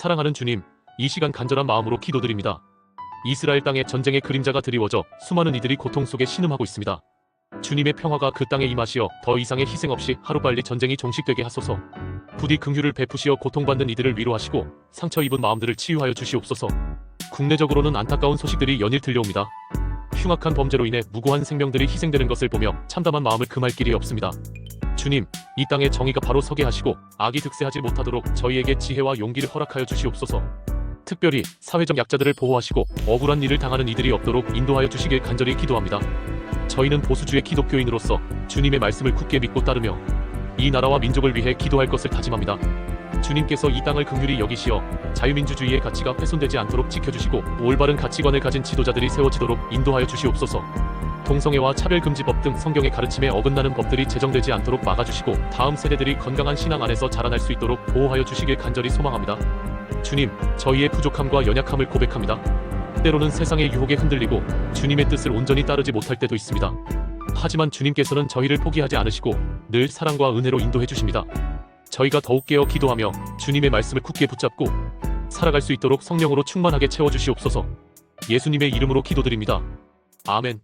사랑하는 주님, 이 시간 간절한 마음으로 기도드립니다. 이스라엘 땅에 전쟁의 그림자가 드리워져 수많은 이들이 고통 속에 신음하고 있습니다. 주님의 평화가 그 땅에 임하시어 더 이상의 희생 없이 하루빨리 전쟁이 종식되게 하소서. 부디 긍휼을 베푸시어 고통받는 이들을 위로하시고 상처 입은 마음들을 치유하여 주시옵소서. 국내적으로는 안타까운 소식들이 연일 들려옵니다. 흉악한 범죄로 인해 무고한 생명들이 희생되는 것을 보며 참담한 마음을 금할 길이 없습니다. 주님, 이 땅에 정의가 바로 서게 하시고 악이 득세하지 못하도록 저희에게 지혜와 용기를 허락하여 주시옵소서. 특별히 사회적 약자들을 보호하시고 억울한 일을 당하는 이들이 없도록 인도하여 주시길 간절히 기도합니다. 저희는 보수주의 기독교인으로서 주님의 말씀을 굳게 믿고 따르며 이 나라와 민족을 위해 기도할 것을 다짐합니다. 주님께서 이 땅을 긍휼히 여기시어 자유민주주의의 가치가 훼손되지 않도록 지켜주시고 올바른 가치관을 가진 지도자들이 세워지도록 인도하여 주시옵소서. 동성애와 차별금지법 등 성경의 가르침에 어긋나는 법들이 제정되지 않도록 막아주시고 다음 세대들이 건강한 신앙 안에서 자라날 수 있도록 보호하여 주시길 간절히 소망합니다. 주님, 저희의 부족함과 연약함을 고백합니다. 때로는 세상의 유혹에 흔들리고 주님의 뜻을 온전히 따르지 못할 때도 있습니다. 하지만 주님께서는 저희를 포기하지 않으시고 늘 사랑과 은혜로 인도해 주십니다. 저희가 더욱 깨어 기도하며 주님의 말씀을 굳게 붙잡고 살아갈 수 있도록 성령으로 충만하게 채워 주시옵소서. 예수님의 이름으로 기도드립니다. 아멘.